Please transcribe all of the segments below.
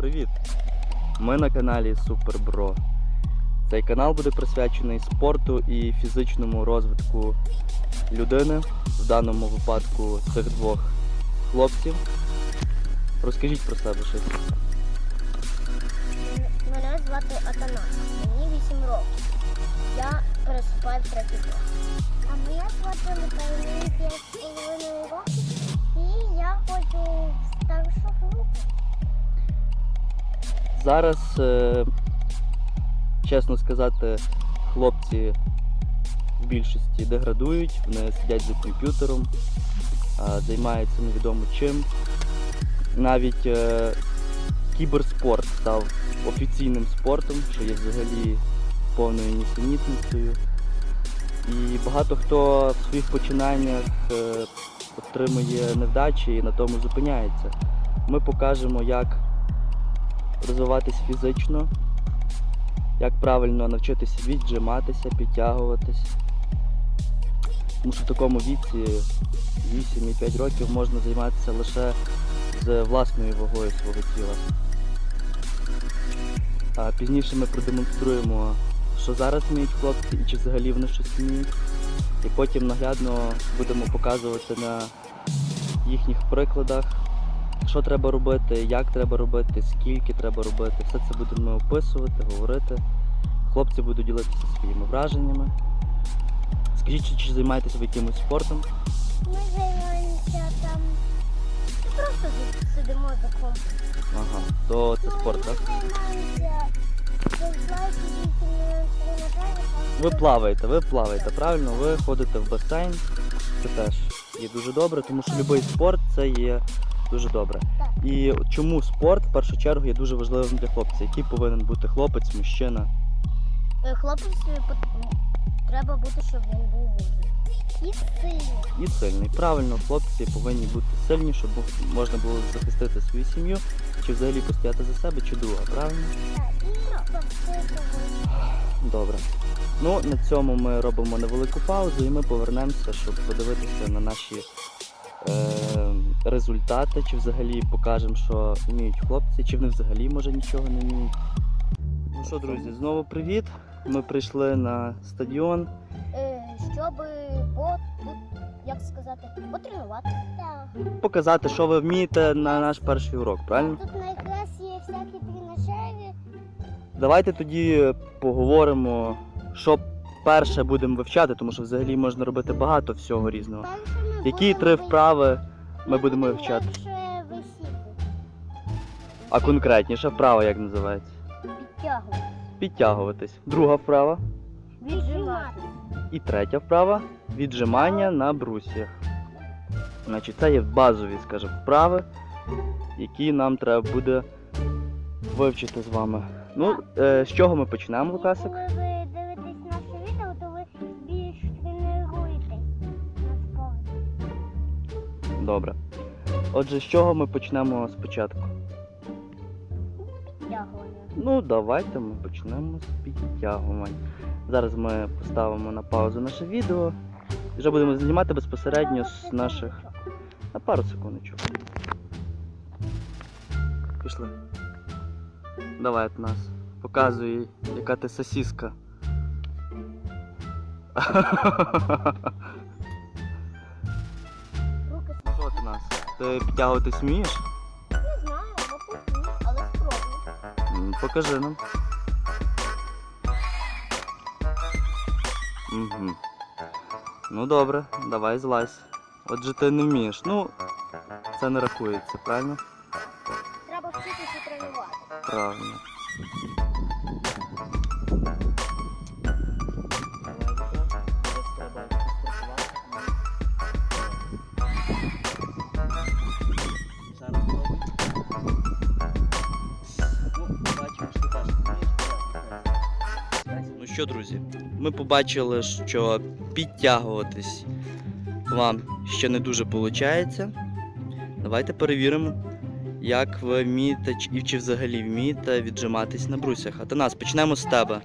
привіт! Ми на каналі Супербро. Цей канал буде присвячений спорту і фізичному розвитку людини, в даному випадку цих двох хлопців. Розкажіть про себе щось. Мене звати Атанас, мені 8 років. Я переступаю в. А моя звати Михайло, мені 5,5 років. І я хочу в старшу групу. Зараз, е, чесно сказати, хлопці в більшості деградують, вони сидять за комп'ютером, займаються невідомо чим. Навіть е, кіберспорт став офіційним спортом, що є взагалі повною нісенітницею. І багато хто в своїх починаннях е, отримує невдачі і на тому зупиняється. Ми покажемо, як розвиватись фізично, як правильно навчитися віджиматися, підтягуватись. Тому що в такому віці 8-5 років можна займатися лише з власною вагою свого тіла. А пізніше ми продемонструємо, що зараз вміють хлопці і чи взагалі вони щось вміють. І потім наглядно будемо показувати на їхніх прикладах, що треба робити, як треба робити, скільки треба робити. Все це будемо описувати, говорити. Хлопці будуть ділитися своїми враженнями. Скажіть, чи, чи займаєтеся ви якимось спортом? Ми займаємося там. ну, Просто сидимо за компом. Ага, то це спорт, так? Дійсно тренажери. Ви плаваєте, ви плаваєте, правильно? Ви ходите в басейн. Це теж є дуже добре, тому що будь-який спорт це є дуже добре. І чому спорт в першу чергу є дуже важливим для хлопця, який повинен бути хлопець, мужчина. Е, Хлопець е, треба бути, щоб він був. І сильний. і сильний. Правильно, хлопці повинні бути сильні, щоб можна було захистити свою сім'ю, чи взагалі постояти за себе, чи друга, правильно? Так, і. Добре. Ну, на цьому ми робимо невелику паузу і ми повернемося, щоб подивитися на наші е, результати, чи взагалі покажемо, що вміють хлопці, чи вони взагалі може нічого не вміють. Ну що, друзі, знову привіт. Ми прийшли на стадіон. Е, Щоб по, як сказати, потренувати. Показати, що ви вмієте на наш перший урок, правильно? Тут якраз є всякі тренажери. Давайте тоді поговоримо, що перше будемо вивчати, тому що взагалі можна робити багато всього різного. Які три вправи ми будемо вивчати? Висіти. А конкретніше вправа як називається? Підтягувати. Підтягуватись. Друга вправа. Віджимати. І третя вправа віджимання на брусьях. Значить, це є базові, скажімо, вправи, які нам треба буде вивчити з вами. Ну, е, з чого ми почнемо, Лукасик? Коли Добре. Отже, з чого ми почнемо спочатку? Підтягування. Ну, давайте ми почнемо з підтягувань. Зараз ми поставимо на паузу наше відео і вже будемо знімати безпосередньо з наших. На пару секундочок. Пішли. Давай от нас. Показуй, яка ти сосіска. ти? Підтягуватись вмієш? не знаю, мабуть, ні, але спробую. М, Покажи нам. Угу. Ну добре, давай злазь. Отже, ти не вмієш. Ну, це не рахується, правильно? Треба вчитися тренувати. Правильно. Ну що, друзі, ми побачили, що підтягуватись вам ще не дуже виходить. Давайте перевіримо, як ви вмієте і чи взагалі вмієте віджиматись на брусях. Атанас, почнемо з тебе.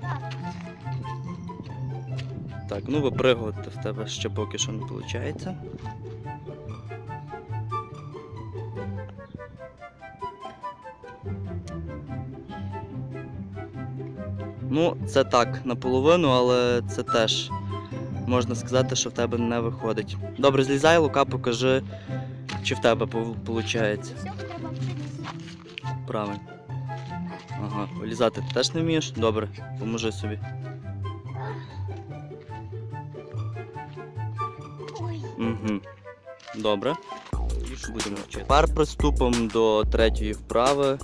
Так, ну випригувати в тебе ще поки що не виходить. Ну, це так, наполовину, але це теж можна сказати, що в тебе не виходить. Добре, злізай, Лука, покажи, чи в тебе виходить. Правильно. Ага, вилізати ти теж не вмієш? Добре, поможи собі. Угу. Добре. Будемо. Тепер приступимо до третьої вправи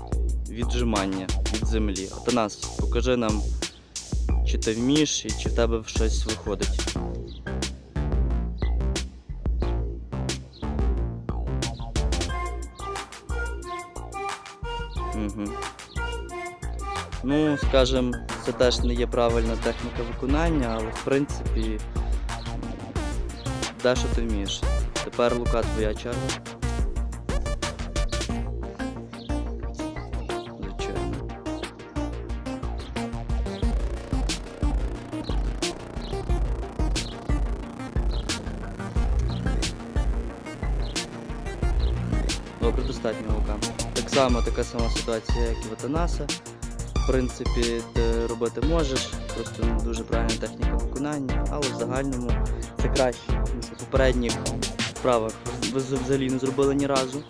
віджимання від землі. Атанас, покажи нам, чи ти вмієш і чи в тебе щось виходить. Угу. Ну, скажем, це теж не є правильна техніка виконання, але в принципі дещо ти вмієш. Тепер Лука, твоя черга. Добре, достатньо Лука. Так само така сама ситуація, як і в Атанаса. В принципі, ти робити можеш, просто не дуже правильна техніка виконання, але в загальному це краще, у попередніх вправах. Ви взагалі не зробили ні разу.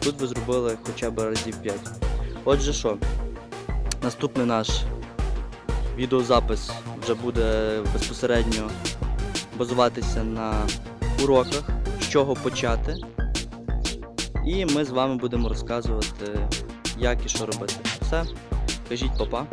Тут ви зробили хоча б разів 5. Отже, що, наступний наш відеозапис вже буде безпосередньо базуватися на уроках, з чого почати. І ми з вами будемо розказувати, як і що робити. Все, кажіть папа.